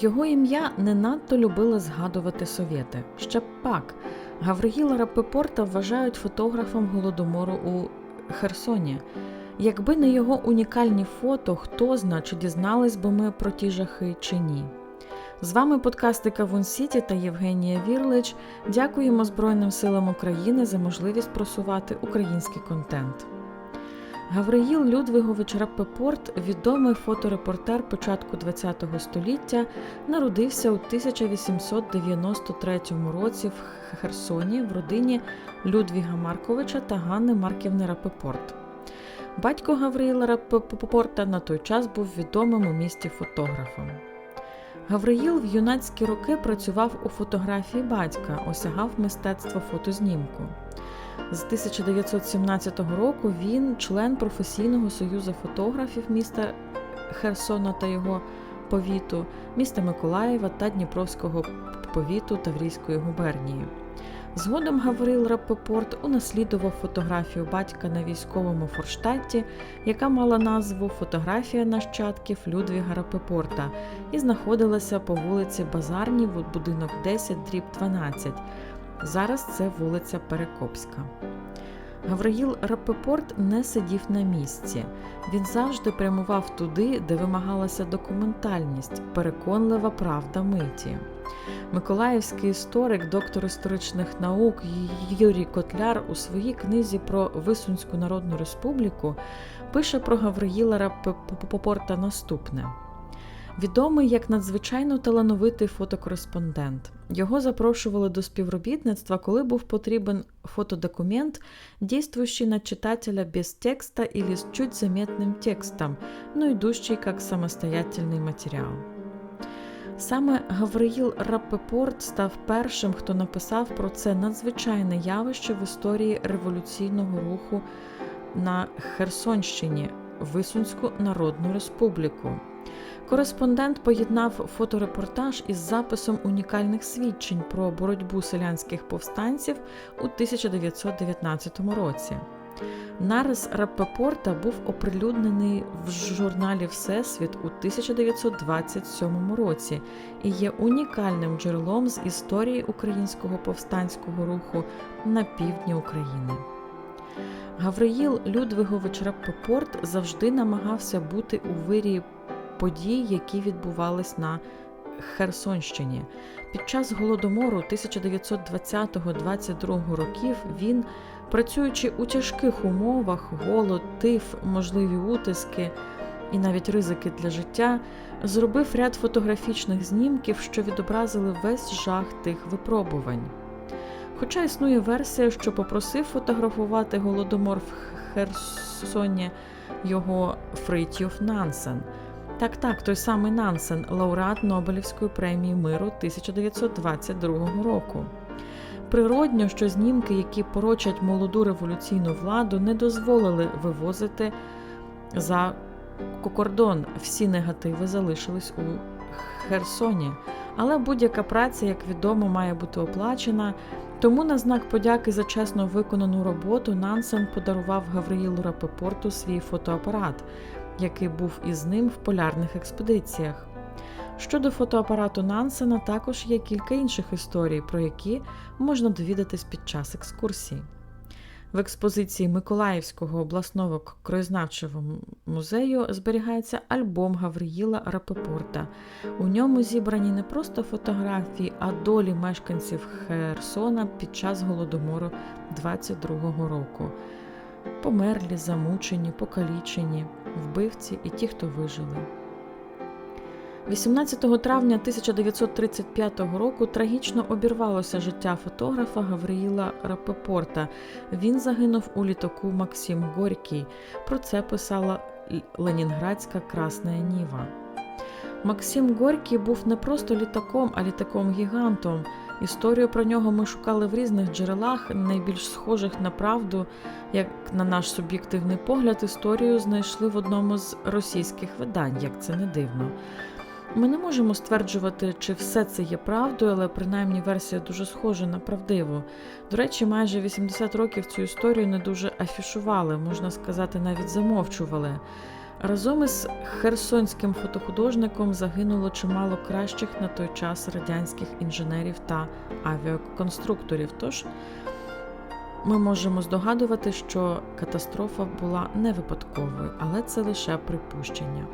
Його ім'я не надто любили згадувати совєти. Ще б пак. Гавриїла Рапепорта вважають фотографом голодомору у Херсоні. Якби не його унікальні фото, хто зна, чи дізнались би ми про ті жахи чи ні. З вами подкасти Кавун Сіті та Євгенія Вірлич. Дякуємо Збройним силам України за можливість просувати український контент. Гавриїл Людвигович Рапепорт, відомий фоторепортер початку ХХ століття, народився у 1893 році в Херсоні в родині Людвіга Марковича та Ганни Марківни Рапепорт. Батько Гавриїла Рапепорта на той час був відомим у місті фотографом. Гавриїл в юнацькі роки працював у фотографії батька, осягав мистецтво фотознімку. З 1917 року він член професійного союзу фотографів міста Херсона та його повіту, міста Миколаєва та Дніпровського повіту Таврійської губернії. Згодом Гаврил Рапопорт унаслідував фотографію батька на військовому форштаті, яка мала назву Фотографія нащадків Людвіга Рапопорта і знаходилася по вулиці Базарній, будинок 10, дріб 12. Зараз це вулиця Перекопська. Гавриїл Рапепорт не сидів на місці. Він завжди прямував туди, де вимагалася документальність, переконлива правда миті. Миколаївський історик, доктор історичних наук Юрій Котляр у своїй книзі про Висунську Народну Республіку пише про Гавриїла Рапопорта наступне. Відомий як надзвичайно талановитий фотокореспондент. Його запрошували до співробітництва, коли був потрібен фотодокумент, действующий на читателя без текста или с чуть заметным текстом, но идущий как самостоятельный материал. Саме Гавриїл Рапепорт став першим, хто написав про це надзвичайне явище в історії революційного руху на Херсонщині Висунську Народну Республіку. Кореспондент поєднав фоторепортаж із записом унікальних свідчень про боротьбу селянських повстанців у 1919 році. Нарис Раппепорта був оприлюднений в журналі Всесвіт у 1927 році і є унікальним джерелом з історії українського повстанського руху на півдні України. Гавриїл Людвигович Раппепорт завжди намагався бути у вирі подій, які відбувались на Херсонщині. Під час голодомору 1920-22 років він, працюючи у тяжких умовах, голод, тиф, можливі утиски і навіть ризики для життя, зробив ряд фотографічних знімків, що відобразили весь жах тих випробувань. Хоча існує версія, що попросив фотографувати голодомор в Херсоні його Фритьоф Нансен. Так, так, той самий Нансен, лауреат Нобелівської премії миру 1922 року. Природньо, що знімки, які порочать молоду революційну владу, не дозволили вивозити за кордон. Всі негативи залишились у Херсоні. Але будь-яка праця, як відомо, має бути оплачена. Тому на знак подяки за чесно виконану роботу Нансен подарував Гавриїлу Рапепорту свій фотоапарат, який був із ним в полярних експедиціях. Щодо фотоапарату Нансена, також є кілька інших історій, про які можна довідатись під час екскурсії. В експозиції Миколаївського обласного краєзнавчого музею зберігається альбом Гавриїла Рапепорта. У ньому зібрані не просто фотографії, а долі мешканців Херсона під час голодомору 22-го року. Померлі, замучені, покалічені, вбивці і ті, хто вижили. 18 травня 1935 року трагічно обірвалося життя фотографа Гавриїла Рапепорта. Він загинув у літаку Максим Горький. Про це писала Ленінградська Красна Ніва. Максим Горький був не просто літаком, а літаком-гігантом. Історію про нього ми шукали в різних джерелах, найбільш схожих на правду, як на наш суб'єктивний погляд, історію знайшли в одному з російських видань, як це не дивно. Ми не можемо стверджувати, чи все це є правдою, але принаймні версія дуже схожа на правдиву. До речі, майже 80 років цю історію не дуже афішували, можна сказати, навіть замовчували. Разом із херсонським фотохудожником загинуло чимало кращих на той час радянських інженерів та авіаконструкторів. Тож ми можемо здогадувати, що катастрофа була не випадковою, але це лише припущення.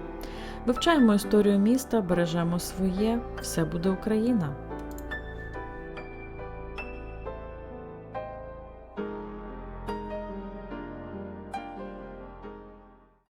Вивчаємо історію міста, бережемо своє, все буде Україна.